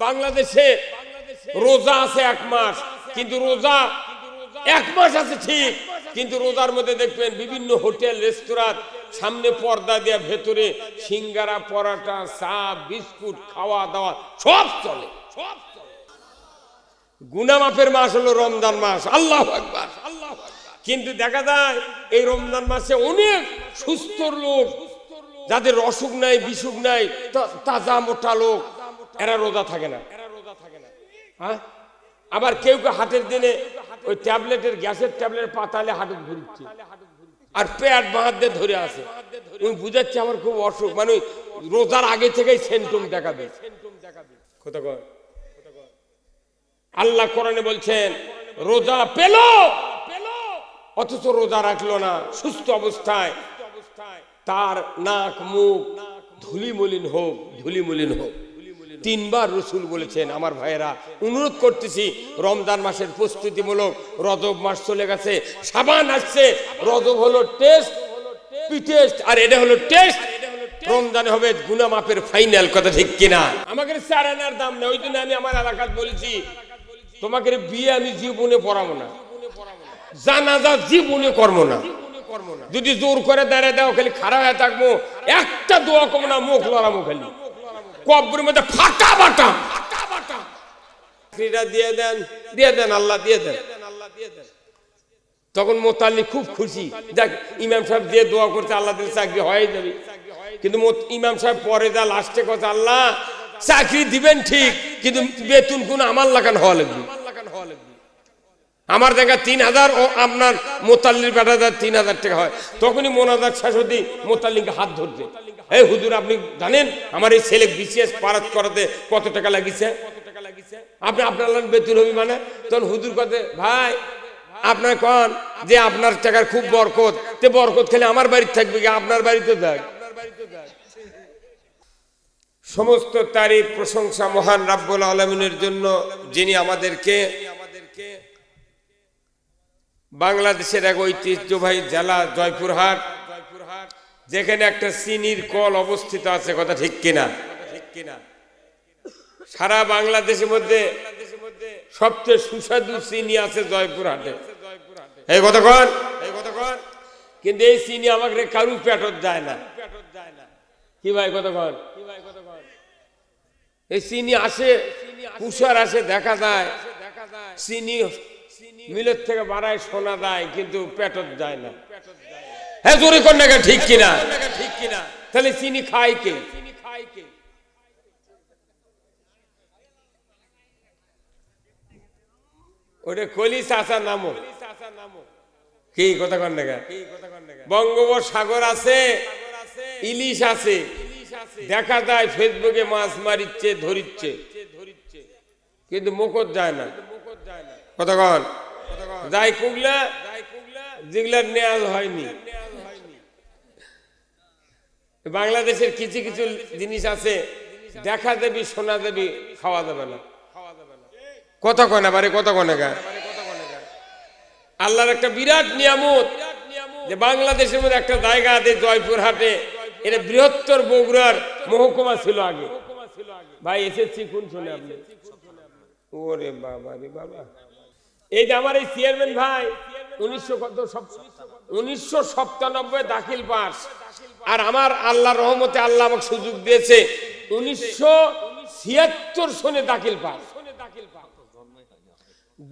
বাংলাদেশে রোজা আছে এক মাস, কিন্তু রোজা এক মাস আছে ঠিক, কিন্তু রোজার মধ্যে দেখবেন বিভিন্ন হোটেল, রেস্তোরাঁ, সামনে পর্দা দেওয়া ভেতরে সিঙ্গারা, পরাটা, চা, বিস্কুট খাওয়া দাওয়া সব চলে। সব গুনামাফের মাস হলো রমজান মাস, আল্লাহ আকবার। আল্লাহ কিন্তু দেখা যায়, এই রমজান মাসে অনেক সুস্থ লোক, যাদের অসুখ নাই, বিসুখ নাই তাজা মোটা লোক এরা রোজা থাকে না। এরা রোজা থাকে না হ্যাঁ? আবার কেউ কেউ হাটের দিনে ওই ট্যাবলেটের, গ্যাসের ট্যাবলেট পাতালে হাটুক ঘুরছে। আর পেট বাঁধ দিয়ে ধরে আছে। উনি বুঝাচ্ছে আমার খুব অসুখ। মানে রোজার আগে থেকেই সেন্টুম দেখাবে। কোথা আল্লাহ কোরআনে বলছেন, রোজা পেল, অথচ রোজা রাখল না। সুস্থ অবস্থায় তার নাক মুখ ধুলিমলিন হোক ধুলিমলিন হোক। তিনবার রসুল বলেছেন, আমার ভাইয়েরা, অনুরোধ করতেছি, রমজান মাসের প্রস্তুতিমূলক রজব মাস চলে গেছে, সাবান আসছে, রজব হলো টেস্ট টেস্ট, আর এটা হলো টেস্ট, রমজানে হবে গুনা মাপের ফাইনাল, কথা ঠিক কিনা? আমাকে চার আনার দাম নেই, ওই জন্য আমি আমার এলাকাত বলেছি, তোমাকে বিয়ে আমি জীবনে পড়াবো না, জানাজা জীবনে কর্ম না, যদি জোর করে দাঁড়িয়ে দাও, খালি খারাপ হয়ে থাকব, একটা দোয়া কম না, মুখ লড়াবো খালি। কব্বরের মধ্যে ফাটা বাটা চাকরিটা দিয়ে দেন দিয়ে দেন আল্লাহ দিয়ে দেন। তখন মোতাল্লি খুব খুশি। দেখ ইমাম সাহেব দিয়ে দোয়া করছে আল্লাহ দিলে চাকরি হয়ে যাবে। কিন্তু ইমাম সাহেব পরে যা লাস্টে কথা আল্লাহ চাকরি দিবেন ঠিক কিন্তু বেতন কোন আমার লাগান হওয়া লাগবে। আমার দেখা তিন হাজার ও আপনার মোতাল্লির বেটা দেয় তিন হাজার টাকা হয়। তখনই মোনাজার হতে মোতাল্লিকে হাত ধরছে। এই হুজুর, আপনি জানেন আমার এই ছেলে বিশেষ পারাত করাতে কত টাকা লাগিছে? আপনি আপনার বেতন হবি মানে? তখন হুজুর কথা ভাই, আপনার কন যে আপনার টাকার খুব বরকত। তে বরকত খেলে আমার বাড়িতে থাকবে কি? আপনার বাড়িতে থাক। সমস্ত তারিফ প্রশংসা মহান রাব্বুল আলমিনের জন্য যিনি আমাদেরকে বাংলাদেশের এক ঐতিহ্যবাহী জেলা জয়পুরহাট, যেখানে একটা চিনির কল অবস্থিত আছে, কথা ঠিক কিনা? ঠিক কিনা সারা বাংলাদেশের মধ্যে সবচেয়ে সুস্বাদু চিনি আছে জয়পুরহাটে। এই কথা এই কথা কন। কিন্তু এই চিনি আমাকে কারু পেটত যায় না। কি ভাই কত কন। এই চিনি আসে কুষার আসে, দেখা যায়। চিনি মিলের থেকে বাড়ায় শোনা যায় কিন্তু পেটত যায় না। হ্যাঁ জোরে না ঠিক কিনা? ঠিক কিনা? তাহলে চিনি খায় কে? চিনি খায় কে? ওটা কলি চাচা নামো। কি কথা কন? বঙ্গোপসাগর আছে ইলিশ আছে। দেখা যায় ফেসবুকে মাছ মারিচ্ছে ধরিচ্ছে। কিন্তু মুখত যায় না। কতক্ষণ যাই কুগলা যেগুলার নেয়াল হয়নি। বাংলাদেশের কিছু কিছু জিনিস আছে, দেখা দেবি, শোনা দেবি, খাওয়া যাবে না। কত কনে বারে কত কনে গা। আল্লাহর একটা বিরাট নিয়ামত যে বাংলাদেশের মধ্যে একটা জায়গা আছে জয়পুরহাটে, এটা বৃহত্তর বগুড়ার মহকুমা ছিল আগে। ভাই এসেছি কোন শুনে আপনি? ওরে বাবা রে বাবা। এই যে আমার এই চেয়ারম্যান ভাই, উনিশশো কত উনিশশো সপ্তানব্বই দাখিল পাস। আর আমার আল্লাহ রহমতে আল্লাহ আমাকে সুযোগ দিয়েছে, উনিশশো ছিয়াত্তর সনে দাখিল পাস।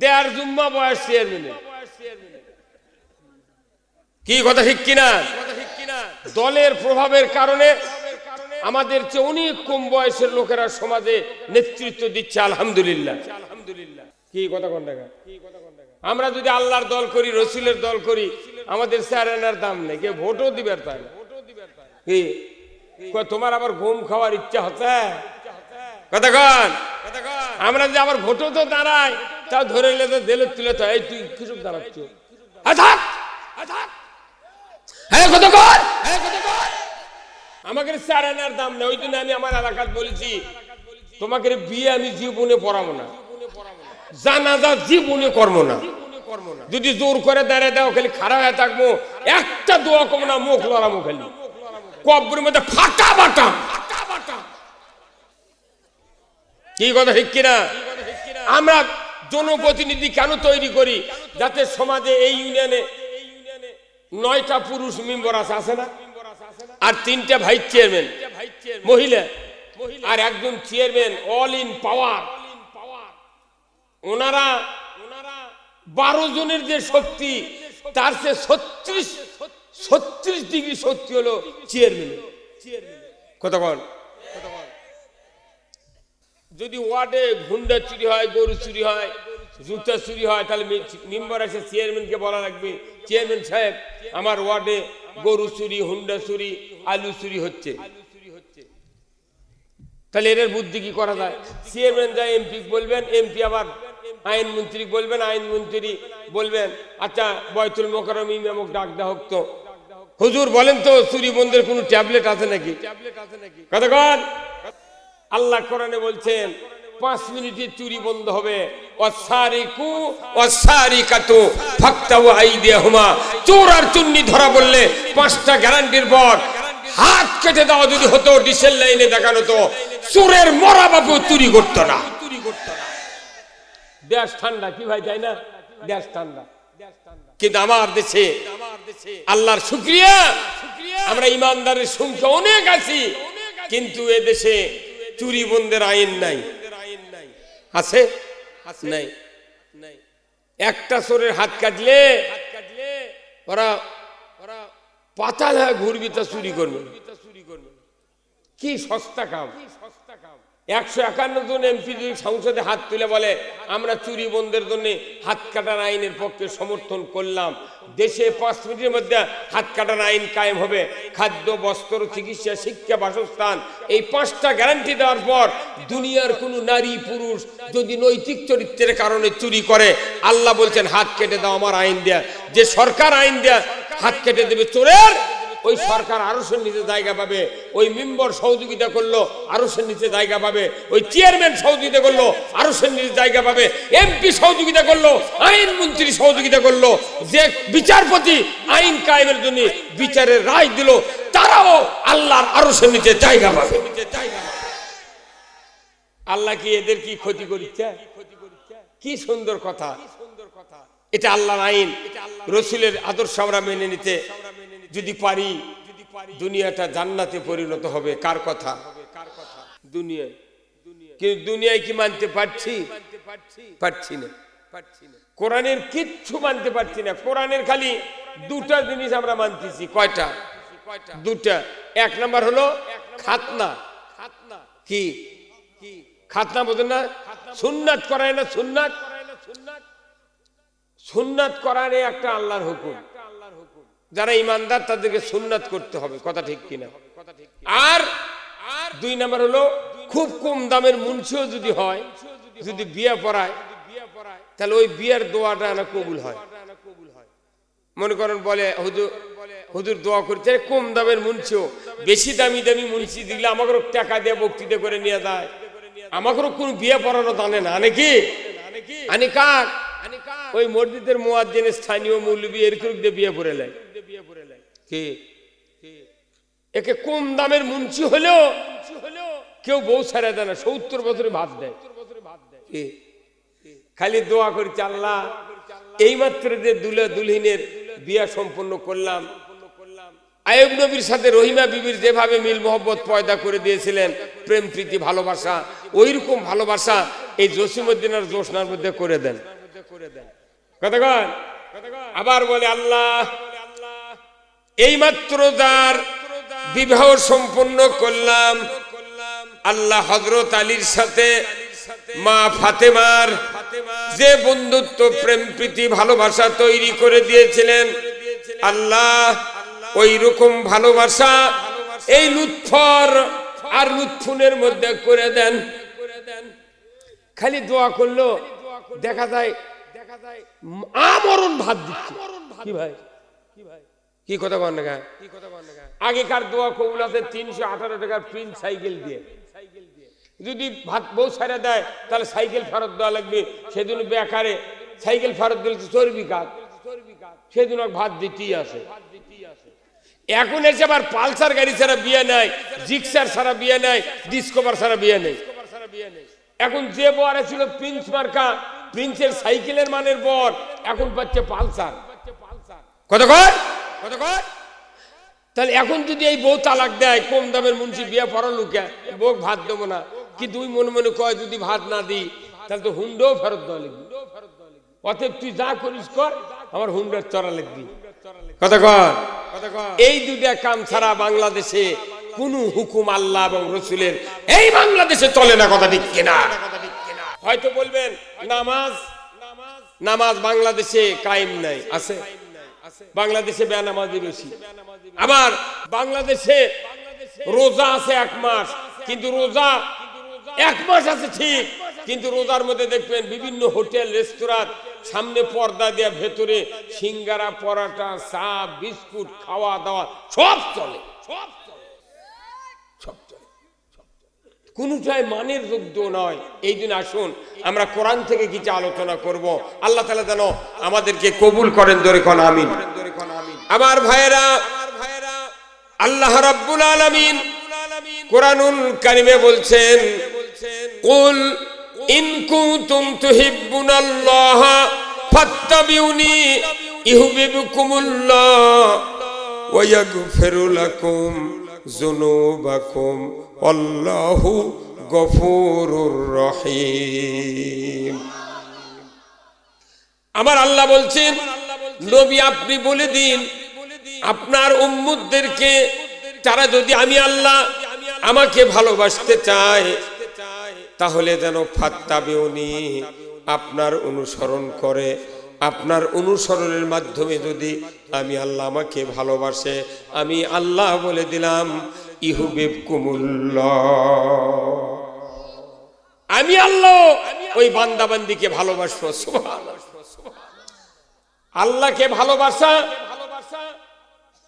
দেড় জুম্মা বয়স চেয়ারম্যানের। কি কথা ঠিক কিনা? দলের প্রভাবের কারণে আমাদের চেয়ে অনেক কম বয়সের লোকেরা সমাজে নেতৃত্ব দিচ্ছে আলহামদুলিল্লাহ আলহামদুলিল্লাহ। কি কথা কোন টাকা আমরা যদি আল্লাহর দল করি রসুলের দল করি আমাদের স্যারেনার দাম নেই কেউ ভোটও দিবে তাই কি? তোমার আবার ঘুম খাওয়ার ইচ্ছা হচ্ছে? কতক্ষণ আমরা যে আবার ভোটও তো দাঁড়াই তাও ধরে নিলে তো দেলে তুলে তো এই তুই কিছু দাঁড়াচ্ছ? হ্যাঁ, কতক্ষণ হ্যাঁ আমাকে আনার দাম নেই ওই জন্য আমি আমার এলাকাত বলেছি তোমাকে বিয়ে আমি জীবনে পড়াবো না। জানাজা জীবনে কর্ম না। যদি জোর করে দাঁড়িয়ে দাও, খালি খারাপ হয়ে থাকব। একটা দোয়া কম না, মুখ লড়াবো খালি। কব্বরের মধ্যে ফাটা বাটা। কি কথা ঠিক কিনা? আমরা জনপ্রতিনিধি কেন তৈরি করি? যাতে সমাজে এই ইউনিয়নে নয়টা পুরুষ মেম্বার আছে আছে না? আর তিনটা ভাইস চেয়ারম্যান। মহিলা। আর একজন চেয়ারম্যান, অল ইন পাওয়ার। ওনারা বারো জনের যে শক্তি, তার সে ছত্রিশ ছত্রিশ ডিগ্রি শক্তি হলো চেয়ারম্যান। কতক্ষণ যদি ওয়ার্ডে ঘুন্ডা চুরি হয়, গরু চুরি হয়, জুতা চুরি হয়, তাহলে মেম্বার এসে চেয়ারম্যানকে বলা লাগবে, চেয়ারম্যান সাহেব, আমার ওয়ার্ডে গরু চুরি, হুন্ডা চুরি, আলু চুরি হচ্ছে। তাহলে এর বুদ্ধি কি করা যায়? চেয়ারম্যান যায়, এমপি বলবেন, এমপি আবার আইন মন্ত্রী বলবেন আইন মন্ত্রী বলবেন আচ্ছা বয়তুল মোকরম ইমামক ডাক দেওয়া হোক তো। হুজুর, বলেন তো চুরি বন্ধের কোনো ট্যাবলেট আছে নাকি? কতক্ষণ আল্লাহ কোরআনে বলছেন, পাঁচ মিনিটে চুরি বন্ধ হবে। চোর আর চুন্নি ধরা বললে পাঁচটা গ্যারান্টির পর হাত কেটে দেওয়া যদি হতো, ডিসেল লাইনে দেখানো তো, চোরের মরা বাবু চুরি করতো না। দেশ ঠান্ডা, কি ভাই, তাই না? দেশ ঠান্ডা। কিন্তু আমার দেশে আল্লাহর শুক্রিয়া। আমরা ইমানদারের সংখ্যা অনেক আছি, কিন্তু এ দেশে চুরি বন্ধের আইন নাই। আছে? নাই। একটা চোরের হাত কাটলে ওরা ওরা পাতা ঘুরবি তা চুরি করবে। কি সস্তা কাম। একশো একান্ন জন এমপি যদি সংসদে হাত তুলে বলে, আমরা চুরি বন্ধের জন্য হাত কাটার আইনের পক্ষে সমর্থন করলাম, দেশে পাঁচ মিনিটের মধ্যে হাত কাটার আইন কায়েম হবে, খাদ্য, বস্ত্র, চিকিৎসা, শিক্ষা, বাসস্থান, এই পাঁচটা গ্যারান্টি দেওয়ার পর দুনিয়ার কোনো নারী, পুরুষ যদি নৈতিক চরিত্রের কারণে চুরি করে, আল্লাহ বলছেন, হাত কেটে দাও আমার আইন দেয়া। যে সরকার আইন দেয়া, হাত কেটে দেবে চোরের ওই সরকার আরও সে নিচে জায়গা পাবে, ওই মেম্বার সহযোগিতা করল আরও সে নিচে জায়গা পাবে, ওই চেয়ারম্যান সহযোগিতা করল আরও সে নিচে জায়গা পাবে, এমপি সহযোগিতা করল আইন মন্ত্রী সহযোগিতা করল, যে বিচারপতি আইন কায়েমের জন্য বিচারের রায় দিল, তারাও আল্লাহর আরও সে নিচে জায়গা পাবে। আল্লাহ কি এদের কি ক্ষতি করিচ্ছে? কি সুন্দর কথা সুন্দর কথা। এটা আল্লাহর আইন। রসুলের আদর্শ আমরা মেনে নিতে যদি পারি, দুনিয়াটা জান্নাতে পরিণত হবে, কার কথা? দুনিয়ায়। কিন্তু দুনিয়ায় কি মানতে পারছি? পারছি না। কোরআনের কিচ্ছু মানতে পারছি না। কোরআনের খালি দুটা জিনিস আমরা মানতেছি। কয়টা? দুটা। এক নাম্বার হলো খাতনা। খাতনা কি? খাতনা বোঝেন না? সুন্নাত করায় না সুন্নাত? সুন্নাত করায় একটা আল্লাহর হুকুম। যারা ইমানদার, তাদেরকে সুন্নাত করতে হবে, কথা ঠিক কিনা? আর দুই নাম্বার হলো, খুব কম দামের মুন্সিও যদি হয়, যদি বিয়ে পড়ায়, তাহলে ওই বিয়ের দোয়াটা না কবুল হয়। মনে করেন, বলে, হুজুর হুজুর দোয়া করতে কম দামের মুন্সিও, বেশি দামি দামি মুন্সি দিলে আমাকেও টাকা দিয়ে বক্তৃতা করে নিয়ে যায়। আমাকেও কোন বিয়ে পড়ানো জানে না নাকি আনি কার? ওই মসজিদের মোয়াজ্জেনের স্থানীয় মৌলবী, এরকম দিয়ে বিয়ে পড়ে লাই কে? একে কম দামের মুন্সি হলেও কেউ বউ ছাড়া দেয় না, সত্তর বছরে ভাত দেয়? খালি দোয়া করি আল্লাহ এইমাত্র যে দুলা দুলহিনের বিয়া সম্পন্ন করলাম, আয়ব নবীর সাথে রহিমা বিবির যেভাবে মিল মোহব্বত পয়দা করে দিয়েছিলেন, প্রেম, প্রীতি, ভালোবাসা ওই রকম ভালোবাসা এই জসিমুদ্দিন আর জোসনার মধ্যে করে দেন। কথা আবার বলে, আল্লাহ এইমাত্র যার বিবাহ সম্পন্ন করলাম, আল্লাহ হজরত আলীর সাথে, মা ফাতেমার যে বন্ধুত্ব, প্রেম, প্রীতি, ভালোবাসা তৈরি করে দিয়েছিলেন, আল্লাহ ওই রকম ভালোবাসা এই লুৎফর আর লুৎফুনের মধ্যে করে দেন। খালি দোয়া করল, দেখা যায় দেখা যায় আমরণ ভাত দিচ্ছে। কি ভাই? কি না কি কথা কন না আগেকার দোয়া কবুল আছে তিনশো আঠারো টাকার প্রিন্ট সাইকেল দিয়ে। যদি ভাত বউ ছাড়া দেয়, তাহলে সাইকেল ফেরত দেওয়া লাগবে। সেদিন বেকারে সাইকেল ফেরত দিলে চর্বি কাজ। সেদিন ভাত দিতেই আসে। এখন এসে আবার পালসার গাড়ি ছাড়া বিয়ে নাই, জিক্সার ছাড়া বিয়ে নাই, ডিসকভার ছাড়া বিয়ে নেই। এখন যে বর ছিল প্রিন্স মার্কা, প্রিন্সের সাইকেলের মানের বর, এখন পাচ্ছে পালসার। কত কয়? তাহলে এখন যদি এই বউ তালাক দেয়, কম দামের মুন্সি বিয়ে পড়ালো কে বউ ভাত দেবো না। কি তুই মনে মনে কয়, যদি ভাত না দিই, তাহলে তো হুন্ডও ফেরত দেওয়া লিখবি অতএব তুই যা করিস কর, আমার হুন্ডার চড়া লিখবি কথা কর এই দুটা কাম ছাড়া বাংলাদেশে কোন হুকুম আল্লাহ এবং রসুলের এই বাংলাদেশে চলে না, কথা ঠিক কিনা? হয়তো বলবেন, নামাজ নামাজ বাংলাদেশে কায়েম নাই, আছে? বাংলাদেশে বেনামাজি বেশি আবার বাংলাদেশে রোজা আছে এক মাস, কিন্তু রোজা এক মাস আছে ঠিক, কিন্তু রোজার মধ্যে দেখবেন বিভিন্ন হোটেল, রেস্তোরাঁ, সামনে পর্দা দেওয়া ভেতরে সিঙ্গারা, পরাটা, চা, বিস্কুট, খাওয়া দাওয়া, সব চলে। সব চলে সব চলে কোনটাই মানের যোগ্য নয়। এই দিন আসুন, আমরা কোরআন থেকে কিছু আলোচনা করব। আল্লাহ তালা যেন আমাদেরকে কবুল করেন, দরে কোন আমিন। আমার ভাইয়েরা, আল্লাহ রাব্বুল আলামিন কোরআনুল কারিমে বলছেন, কুল ইন কুনতুম তুহিব্বুনাল্লাহ ফাত্তাবিউনি ইউহিব্বুকুমুল্লাহ ওয়া ইয়াগফিরু লাকুম যুনুবাকুম আল্লাহু গফুরুর রহিম। আমার আল্লাহ বলছেন, নবী আপনি বলে দিন, আপনার উম্মুদদেরকে তারা যদি আমি আল্লাহ আমাকে ভালোবাসতে চায়, তাহলে যেন ফাত্তাবিউনি আপনার অনুসরণ করে। আপনার অনুসরণের মাধ্যমে যদি আমি আল্লাহ আমাকে ভালোবাসে, আমি আল্লাহ বলে দিলাম ইহুবিব আমি আল্লাহ ওই বান্দাবান্দিকে ভালোবাসবো আল্লাহকে ভালোবাসা,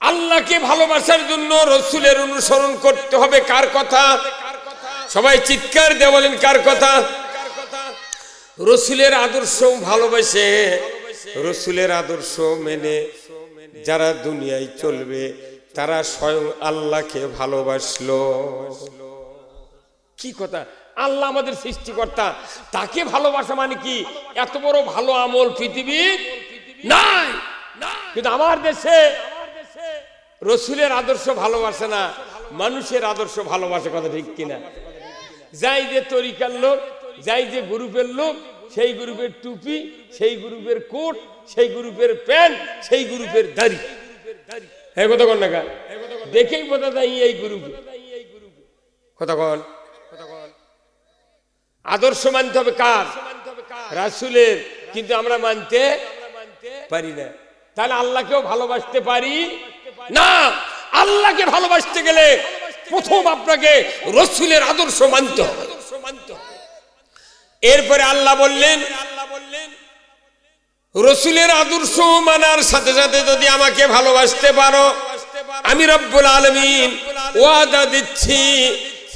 আল্লাহকে ভালোবাসার জন্য রসুলের অনুসরণ করতে হবে, কার কথা? সবাই চিৎকার দিয়ে বলেন, কার কথা? রসুলের আদর্শ ভালোবাসে, রসুলের আদর্শ মেনে যারা দুনিয়ায় চলবে তারা স্বয়ং আল্লাহকে ভালোবাসলো। কি কথা? আল্লাহ আমাদের সৃষ্টিকর্তা। তাকে ভালোবাসা মানে কি? এত বড় ভালো আমল পৃথিবী নাই। কিন্তু আমার দেশে রসুলের আদর্শ ভালোবাসে না, মানুষের আদর্শ ভালোবাসে কথা ঠিক কিনা? যাই যে তরিকার লোক, যাই যে গ্রুপের লোক, সেই গ্রুপের টুপি, সেই গ্রুপের কোট, সেই গ্রুপের প্যান্ট, সেই গ্রুপের দাড়ি। হ্যাঁ কথা কন না? দেখেই বোঝা যায় এই গ্রুপে কথা কন। আদর্শ মানতে হবে কার? রাসুলের। কিন্তু আমরা মানতে পারি না। তাহলে আল্লাহকেও ভালোবাসতে পারি না। আল্লাহকে ভালোবাসতে গেলে প্রথম আপনাকে রসুলের আদর্শ মানতে হবে। এরপরে আল্লাহ বললেন রসুলের আদর্শ মানার সাথে সাথে যদি আমাকে ভালোবাসতে পারো, আমি রব্বুল আলমিন ওয়াদা দিচ্ছি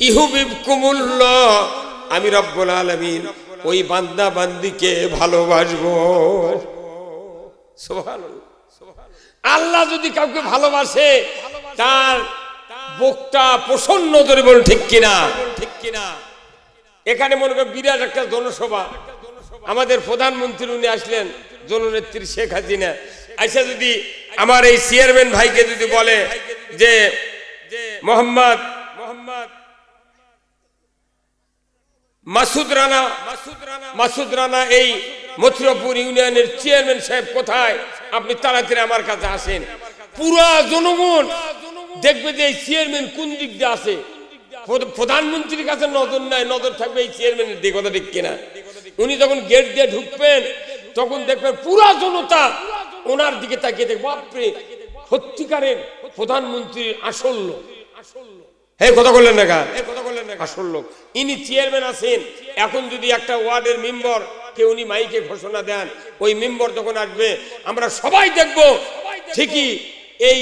ইহুবিব কুমুল্ল আমি রব্বুল আলমিন ওই বান্দা বান্দিকে ভালোবাসবো। আল্লাহ যদি কাউকে ভালোবাসে, তার বুকটা প্রসন্ন ধরে বলুন ঠিক কিনা ঠিক কিনা? এখানে মনে করেন বিরাট একটা জনসভা। আমাদের প্রধানমন্ত্রী উনি আসলেন জননেত্রী শেখ হাসিনা। আইসা যদি আমার এই চেয়ারম্যান ভাইকে যদি বলে যে মোহাম্মদ মোহাম্মদ মাসুদ রানা মাসুদ রানা এই মথুরাপুর ইউনিয়নের চেয়ারম্যান সাহেব কোথায়? আপনি তাড়াতাড়ি আমার কাছে আসেন। পুরা জনগণ দেখবে যে এই চেয়ারম্যান কোন দিক দিয়ে আছে। প্রধানমন্ত্রীর কাছে নজর নাই, নজর থাকবে এই চেয়ারম্যানের দিকে, কথা ঠিক কিনা। উনি যখন গেট দিয়ে ঢুকবেন তখন দেখবেন পুরা জনতা ওনার দিকে তাকিয়ে দেখবে বাপরে সত্যিকারের প্রধানমন্ত্রীর আসল লোক। হ্যাঁ কথা বললেন না কা আসল লোক। ইনি চেয়ারম্যান আছেন। এখন যদি একটা ওয়ার্ডের মেম্বার কে উনি মাইকে ঘোষণা দেন ওই মেম্বার যখন আসবে। আমরা সবাই দেখব ঠিকই এই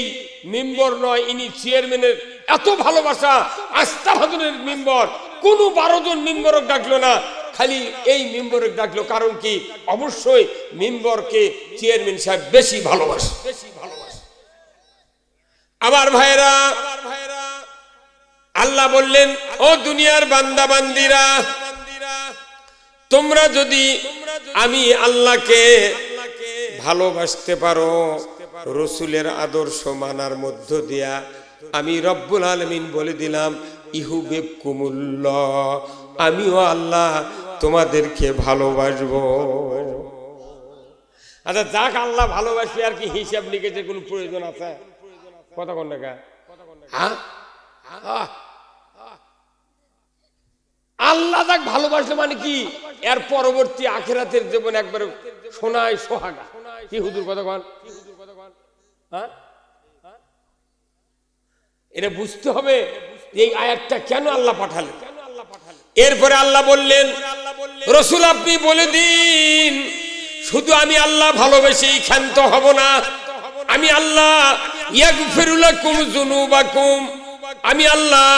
মেম্বার নয় ইনি চেয়ারম্যানের এত ভালোবাসা আস্থা ভাদনের মেম্বার, কোন বারো জন মেম্বারক ডাকলো না। খালি এই মেম্বারক ডাকলো কারণ কি? অবশ্যই মেম্বারকে চেয়ারম্যান সাহেব বেশি ভালোবাসে। বেশি ভালোবাসে। আমার ভাইরা আল্লাহ বললেন, ও দুনিয়ার বান্দা বান্দিরা তোমরা যদি আমি আল্লাহকে ভালোবাসতে পারো, রসুলের আদর্শ মানার মধ্য দিয়া আমি রব্বুল আলমিন বলে দিলাম ইহুবেব কুমুল্ল আমিও আল্লাহ তোমাদেরকে ভালোবাসবো। আচ্ছা যাক, আল্লাহ ভালোবাসি, আর কি হিসাব লিখেছে, কোনো প্রয়োজন আছে? কোন টাকা হ্যাঁ? আল্লাহ যাক ভালোবাসলে মানে কি? এর পরবর্তী আখেরাতের জীবন একবারে সোনায় সোহাগা। কি হুজুর, কথা কন? হ্যাঁ? এটা বুঝতে হবে এই আয়াতটা কেন আল্লাহ পাঠালেন? এরপরে আল্লাহ বললেন, রসুল, আপনি বলে দিন, শুধু আমি আল্লাহ ভালোবেসেই ক্ষান্ত হব না। আমি আল্লাহ আমি আল্লাহ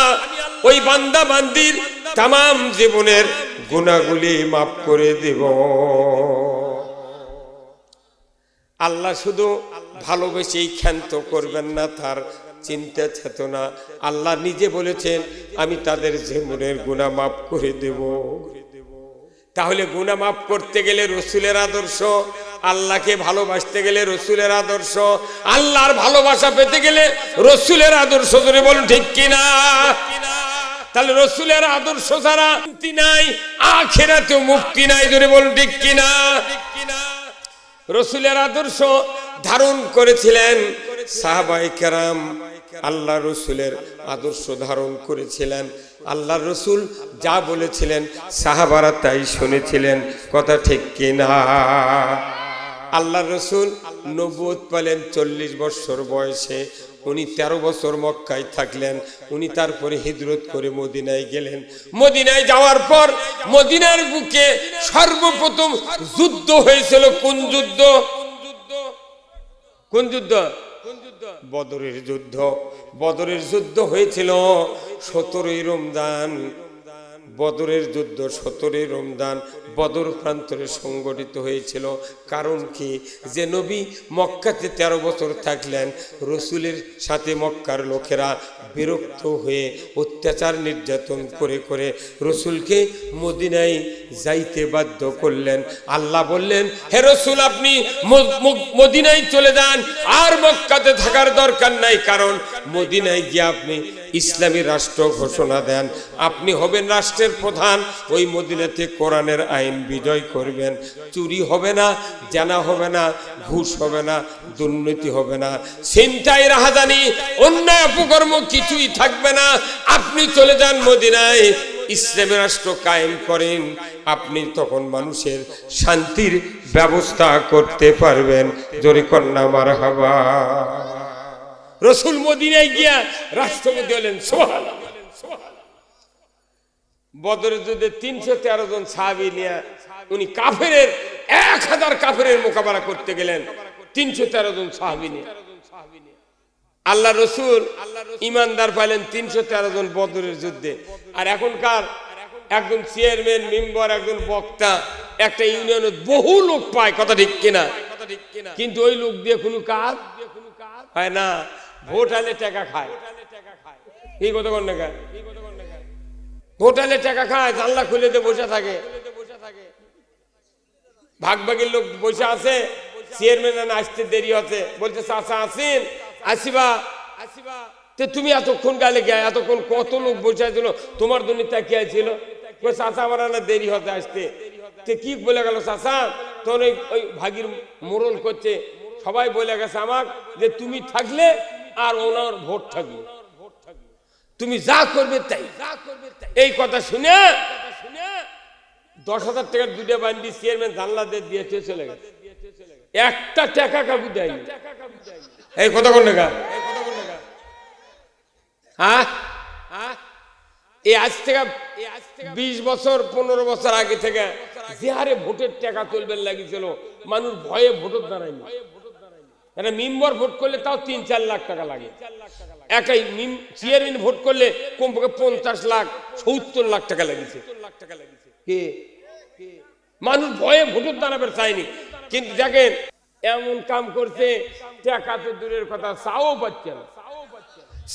ওই বান্দা বান্দির তাম জীবনের গুণাগুলি মাফ করে দেব। আল্লাহ শুধু ভালোবেসেই ক্ষান্ত করবেন না, তার চিন্তা চেতনা। আল্লাহ নিজে বলেছেন, আমি তাদের জীবনের গুণা মাফ করে দেব। তাহলে গুণা মাফ করতে গেলে রসুলের আদর্শ, আল্লাহকে ভালোবাসতে গেলে রসুলের আদর্শ, আল্লাহর ভালোবাসা পেতে গেলে রসুলের আদর্শ। ধরে বলুন, ঠিক কিনা? তাহলে রসুলের আদর্শ ছাড়া মুক্তি নাই, আখেরাতেও মুক্তি নাই। ধরে বলুন, ঠিক কিনা? রসুলের আদর্শ ধারণ করেছিলেন সাহাবাই কেরাম আল্লাহ রসুলের আদর্শ ধারণ করেছিলেন। আল্লাহ রসুল যা বলেছিলেন, সাহাবারা তাই শুনেছিলেন। কথা ঠিক কিনা? আল্লাহ রসুল নব্বত পেলেন চল্লিশ বছর বয়সে। উনি তেরো বছর মক্কায় থাকলেন। উনি তারপরে হিজরত করে মদিনায় গেলেন। মদিনায় যাওয়ার পর মদিনার বুকে সর্বপ্রথম যুদ্ধ হয়েছিল। কোন যুদ্ধ? কোন যুদ্ধ? বদরের যুদ্ধ। বদরের যুদ্ধ হয়েছিল সতেরোই রমজান। বদরের যুদ্ধ সতেরোই রমজান। বদর প্রান্তরে সংগঠিত হয়েছিল। কারণ কি? যে নবী মক্কাতে তেরো বছর থাকলেন, রসুলের সাথে মক্কার লোকেরা বিরক্ত হয়ে অত্যাচার নির্যাতন করে করে রসুলকে মদিনায় যাইতে বাধ্য করলেন। আল্লাহ বললেন, হে রসুল, আপনি মদিনায় চলে যান। আর মক্কাতে থাকার দরকার নাই। কারণ মদিনায় গিয়ে আপনি ইসলামী রাষ্ট্র ঘোষণা দেন। আপনি হবেন রাষ্ট্রের প্রধান। ওই মদিনাতে কোরআনের আইন বিজয় করবেন। চুরি হবে না, জানা হবে না, ঘুষ হবে না, দুর্নীতি হবে না। ছিনতাই, রাহাদানি, অন্যায়, অপকর্ম কিছুই থাকবে না। আপনি চলে যান মদিনায়। ইসলামী রাষ্ট্র কায়েম করেন। আপনি তখন মানুষের শান্তির ব্যবস্থা করতে পারবেন। জোরে কন্যা মার হাবা রসুল মদিনায় গিয়া রাষ্ট্রপতি হলেন সোহান বদরের যুদ্ধে তিনশো তেরো জন সাহাবি নিয়ে উনি কাফেরের, এক হাজার কাফেরের মোকাবেলা করতে গেলেন, তিনশো তেরো জন সাহাবি নিয়ে। আল্লাহ রসুল ইমানদার পাইলেন তিনশো তেরো জন বদরের যুদ্ধে। আর এখনকার একজন চেয়ারম্যান, মেম্বার, একজন বক্তা, একটা ইউনিয়নের বহু লোক পায়, কথা ঠিক কিনা? কিন্তু ওই লোক দিয়ে কোনো কাজ হয় না। ভোট আলে টাকা খায়। এই কত কোন টাকা ভোট আলে টাকা খায়, জানলা খুলে দিয়ে বসে থাকে। ভাগ ভাগের লোক বসে আছে চেয়ারম্যান আসতে দেরি হচ্ছে। বলছে, চাচা আসেন আসিবা। আসিবা তে তুমি এতক্ষণ গেলে গে এতক্ষণ কত লোক বসে আছিল? তোমার জন্য তাকিয়ে ছিল চাচা, আমার না দেরি হতে আসতে। তে কি বলে গেল চাচা? তোর ওই ভাগির মোরল করছে। সবাই বলে গেছে আমার যে তুমি থাকলে আর ওনার ভোট থাকবে। তুমি যা করবে তাই। এই কথা শুনে দশ হাজার টাকার দুটো বান্ডি চেয়ারম্যান জানলা দিয়ে চলে গেছে। একটা টাকা কাকু দেয়নি। এই কত কোন টাকা হ্যাঁ? এই আজ থেকে বিশ বছর, পনেরো বছর আগে থেকে যে হারে ভোটের টাকা তুলবেন লাগিয়েছিল, মানুষ ভয়ে ভোটর দাঁড়ায়নি একটা মেম্বার ভোট করলে তাও তিন, চার লাখ টাকা লাগে। একাই চেয়ারম্যান ভোট করলে কমপক্ষে পঞ্চাশ লাখ, সত্তর লাখ টাকা লাগিয়েছে কে? মানুষ ভয়ে ভোটের দাঁড়াবে চায়নি। কিন্তু দেখেন, এমন কাম করছে, টাকা তো দূরের কথা, চাও পাচ্ছে না।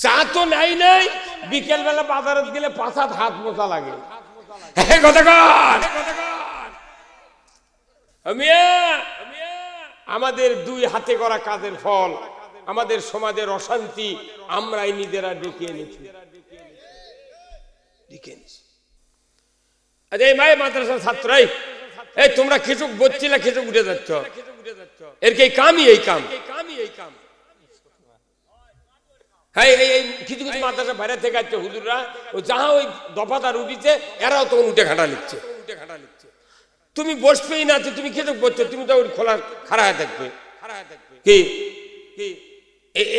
চা তো নাই নাই বিকেল বেলা বাজারে গেলে পাঁচাত হাত মোছা লাগে। কথা কর। আমাদের দুই হাতে করা কাজের ফল, আমাদের সমাজের অশান্তি, আমরাই নিজেরা ডেকে এনেছি। হ্যাঁ এই কিছু কিছু মাদ্রাসা বাইরে থেকে ও ওই এরাও তখন উঠে ঘাটা লিখছে উঠে ঘাটা লিখছে তুমি বসবেই না তুমি খেতে বসছো তুমি তো খোলা খাড়া হয়ে থাকবে। কি? কি?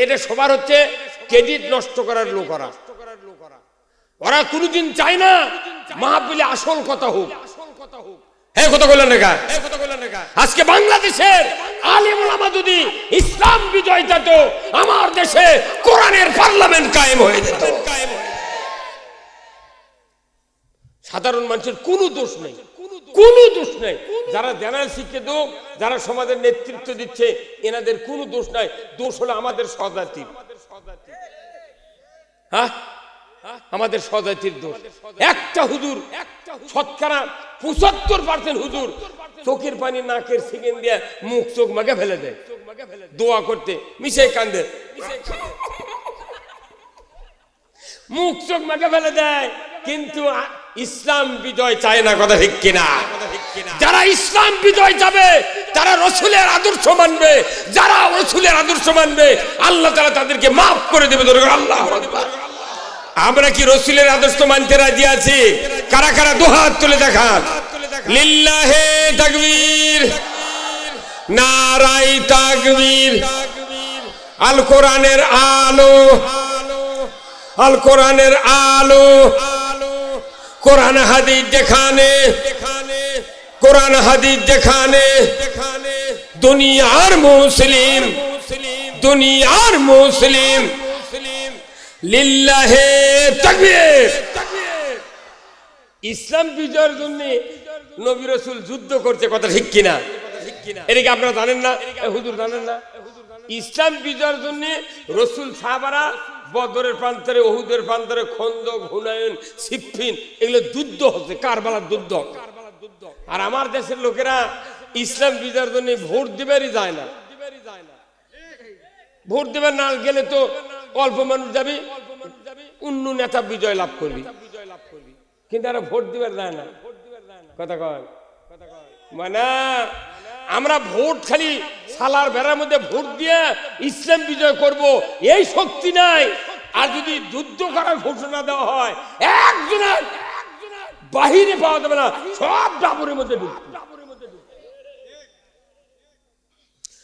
এটা সবার হচ্ছে ক্রেডিট নষ্ট করার লোক ওরা। ওরা কোনোদিন চায় না মাহফিলে আসল কথা হোক। হ্যাঁ কথা বললেন রেখা আজকে বাংলাদেশের আলিম ওলামা যদি ইসলাম বিজয় যেত আমার দেশে কোরআনের পার্লামেন্ট কায়েম হয়ে যেত। সাধারণ মানুষের কোনো দোষ নেই। কোনো দোষ নাই। যারা জেনারেল শিক্ষিত যারা সমাজের নেতৃত্ব দিচ্ছে এনাদের কোনো দোষ নাই। দোষ হলো আমাদের স্বজাতির হ্যাঁ? আমাদের স্বজাতির দোষ। একটা হুজুর শতকরা পঁচাত্তর পার্সেন্ট হুজুর চোখের পানি নাকের সেকেন্ড দিয়ে মুখ চোখ মাকে ফেলে দেয়। দোয়া। করতে মিশে কান্দে। মুখ চোখ মাকে ফেলে দেয়। কিন্তু ইসলাম বিজয় চায় না কথা ঠিক কিনা? যারা ইসলাম বিজয় যাবে তারা রসুলের আদর্শ মানবে। যারা রসুলের আদর্শ মানবে, আল্লাহ তারা তাদেরকে মাফ করে দেবে আল্লাহ আমরা কি রসুলের আদর্শ মানতে রাজি আছি? কারা কারা দুহাত তুলে দেখান। লিল্লাহে তাকবীর নারাই তাকবীর, আল কোরআনের আলো, আল কোরআনের আলো কোরআন হাদিস যেখানে, কোরআন হাদিস যেখানে, দুনিয়ার মুসলিম দুনিয়ার মুসলিম, লিল্লাহে ইসলাম বিজয়ের জন্য নবী রসুল যুদ্ধ করছে, কথা ঠিক কিনা? এটা কি আপনারা জানেন না হুজুর জানেন না। ইসলাম বিজয়ের জন্য রসুল সাহাবারা বদরের প্রান্তরে ওহুদের প্রান্তরে খন্দক, হুনায়ন সিফিন এগুলো যুদ্ধ হচ্ছে, কারবালার যুদ্ধ। আর আমার দেশের লোকেরা ইসলাম বিজয়ের জন্য ভোট দিবারই যায় না। ভোট দেবার না গেলে তো অল্প মানুষ যাবি, অন্য নেতা বিজয় লাভ করবি। কিন্তু আর ভোট দিবার যায় না। কথা কয়? মানে আমরা ভোট খালি সালার বেড়ার মধ্যে ভোট দিয়ে ইসলাম বিজয় করব, এই শক্তি নাই। আর যদি যুদ্ধ করার ঘোষণা দেওয়া হয়, একজনের বাহিরে পাওয়া যাবে না, সব ডাবরের মধ্যে ঢুকবে